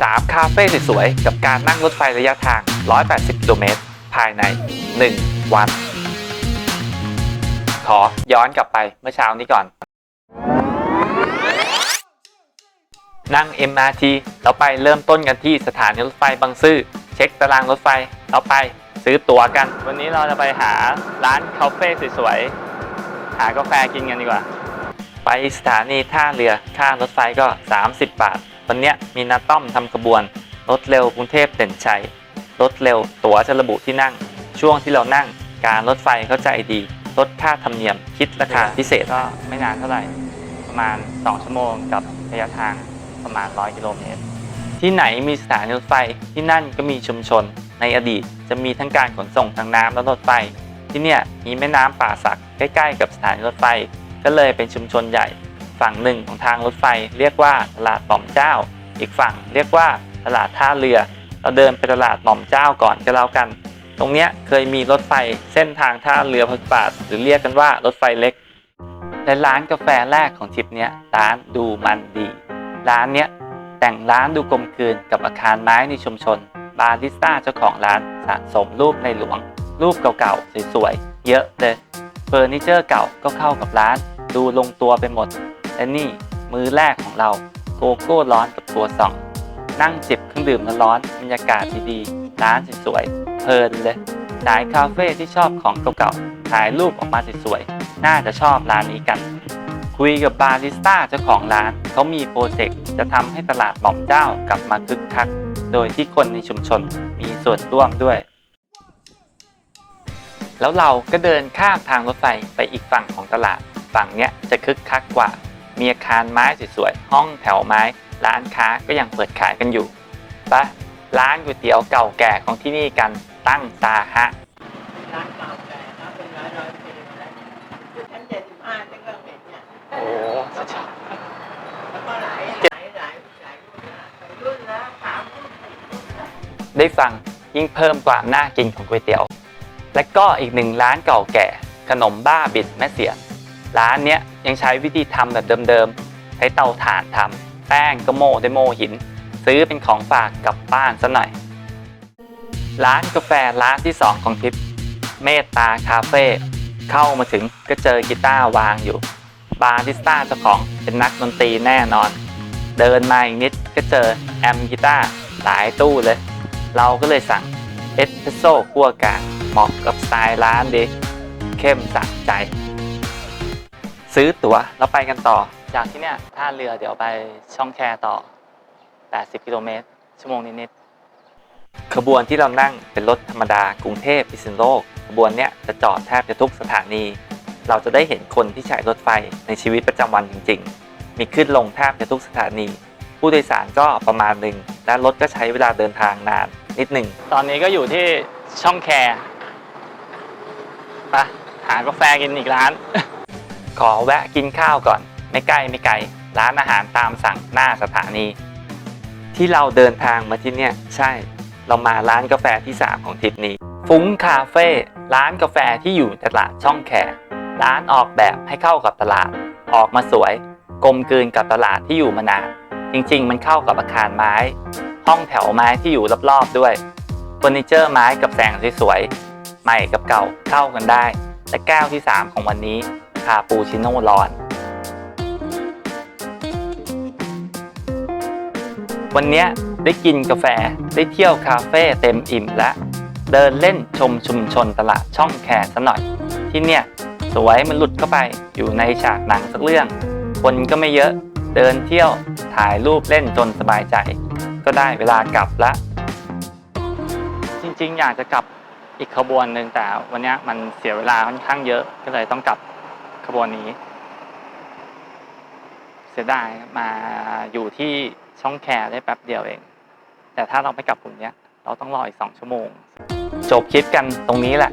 3 คาเฟ่สวยๆ กับการนั่งรถไฟระยะทาง 180 กิโลเมตร ภายใน 1 วัน ขอย้อนกลับไปเมื่อเช้านี้ก่อน นั่ง MRT เราไปเริ่มต้นกันที่สถานีรถไฟบางซื่อ เช็คตารางรถไฟ เราไปซื้อตั๋วกัน วันนี้เราจะไปหาร้านคาเฟ่สวยๆ หากาแฟกินกันดีกว่า ไปสถานีท่าเรือ ค่ารถไฟก็ 30 บาท วันนี้มีนาต้อมทำกระบวน รถเร็วกรุงเทพเด่นชัย รถเร็วตั๋วจะระบุที่นั่ง ช่วงที่เรานั่ง การรถไฟเข้าใจดี ลดค่าธรรมเนียม คิดราคาพิเศษก็ไม่นานเท่าไหร่ ประมาณ 2 ชั่วโมงกับระยะทางประมาณ 100 กิโลเมตร ที่ไหนมีสถานีรถไฟที่นั่นก็มีชุมชน ในอดีตจะมีทั้งการขนส่งทางน้ำและรถไฟ ที่เนี่ยมีแม่น้ำป่าสักใกล้ ๆ กับสถานีรถไฟ ก็เลยเป็นชุมชนใหญ่ ฝั่งหนึ่งของทางรถไฟเรียกว่าตลาดหม่อมเจ้า อีกฝั่งเรียกว่าตลาดท่าเรือ เราเดินไปตลาดหม่อมเจ้าก่อนก็แล้วกัน ตรงเนี้ยเคยมีรถไฟเส้นทางท่าเรือพุทธบาทหรือเรียกกันว่ารถไฟเล็ก และร้านกาแฟแรกของทริปเนี้ยร้านดูมันดี ร้านเนี้ยแต่งร้านดูกลมกลืนกับอาคารไม้ในชุมชน บาริสต้าเจ้าของร้านสะสมรูปในหลวง รูปเก่าๆสวยๆเยอะเลยเฟอร์นิเจอร์เก่าก็เข้ากับร้าน ดูลงตัวไปหมด และนี่มื้อแรกของเราโกโก้ร้อนกับตัวสอง นั่งจิบเครื่องดื่มร้อนบรรยากาศดีๆร้านสวยๆเพลินเลยสายคาเฟ่ที่ชอบของเก่าๆถ่ายรูปออกมาสวยๆน่าจะชอบร้านนี้กัน คุยกับบาริสต้าเจ้าของร้านเขามีโปรเจกต์จะทำให้ตลาดหม่อมเจ้ากลับมาคึกคัก โดยที่คนในชุมชนมีส่วนร่วมด้วยแล้วเราก็เดินข้ามทางรถไฟไปอีกฝั่งของตลาด ฝั่งเนี้ยจะคึกคักกว่า มีอาคารไม้สวยๆห้องแถวไม้ ร้านค้าก็ยังเปิดขายกันอยู่ไปะร้านก๋วยเตี๋ยวเก่าแก่ของที่นี่กันตั้งตาฮะร้านเก่าแก่นะเป็นร้อยร้อยปีมาแล้วชั้นเจ็ดสิบห้าฉันก็เห็นเนี่ยโอ้แล้วก็แล้วก็หลายหลายหลายหลายรุ่นนะสามรุ่นสี่รุ่นนะได้ฟังยิ่งเพิ่มความน่ากินของก๋วยเตี๋ยว และก็อีกหนึ่งร้านเก่าแก่ ขนมบ้าบิดแม่เสียนร้านเนี้ย ยังใช้วิธีทำแบบเดิมๆ ใช้เตาถ่านทำแป้งก็โม่ด้วยโม่หิน ซื้อเป็นของฝากกลับบ้านซะหน่อย ร้านกาแฟร้านที่ 2 ของทิป เมตตาคาเฟ่เข้ามาถึงก็เจอกีตาร์วางอยู่ บาริสต้าเจ้าของเป็นนักดนตรีแน่นอน เดินมาอีกนิดก็เจอแอมกีตาร์หลายตู้เลย เราก็เลยสั่งเอสเปรสโซ่คั่วกลางเหมาะกับสไตล์ร้านดี เข้มสะใจ ซื้อตั๋วแล้วไปกันต่อ จากที่เนี่ยท่าเรือเดี๋ยวไปช่องแคต่อ 80 กิโลเมตร ชั่วโมงนิดๆขบวนที่เรานั่งเป็นรถธรรมดากรุงเทพพิษณุโลกขบวนเนี้ยจะจอดแทบจะทุกสถานี เราจะได้เห็นคนที่ใช้รถไฟในชีวิตประจำวันจริง ๆ มีขึ้นลงแทบจะทุกสถานี ผู้โดยสารก็ประมาณหนึ่งและรถก็ใช้เวลาเดินทางนานนิดหนึ่งตอนนี้ก็อยู่ที่ช่องแคไปหากาแฟกินอีกร้าน ขอแวะกินข้าวก่อน ไม่ใกล้ไม่ไกล ร้านอาหารตามสั่งหน้าสถานี ที่เราเดินทางมาที่เนี่ย ใช่ เรามาร้านกาแฟที่3ของทริปนี้ ฟุ้งคาเฟ่ร้านกาแฟที่อยู่ตลาดช่องแคร้านออกแบบให้เข้ากับตลาด ออกมาสวย กลมกลืนกับตลาดที่อยู่มานาน จริงๆ มันเข้ากับอาคารไม้ ห้องแถวไม้ที่อยู่รอบๆด้วยเฟอร์นิเจอร์ไม้กับแสงสวยๆใหม่กับเก่าเข้ากันได้ และแก้วที่ 3 ของวันนี้ คาปูชิโน่ร้อน วันนี้ได้กินกาแฟได้เที่ยวคาเฟ่เต็มอิ่มและเดินเล่นชมชุมชนตลาดช่องแคซะหน่อย ที่เนี่ยสวยมันหลุดเข้าไปอยู่ในฉากหนังสักเรื่อง คนก็ไม่เยอะเดินเที่ยวถ่ายรูปเล่นจนสบายใจ ก็ได้เวลากลับละจริงๆ อยากจะกลับอีกขบวนหนึ่งแต่วันนี้มันเสียเวลาค่อนข้างเยอะก็เลยต้องกลับ ขบวนนี้ เสียดายมาอยู่ที่ช่องแคร์ได้แป๊บเดียวเอง แต่ถ้าเราไม่กลับกลุ่มเนี้ย เราต้องรออีกสองชั่วโมง จบคลิปกันตรงนี้แหละ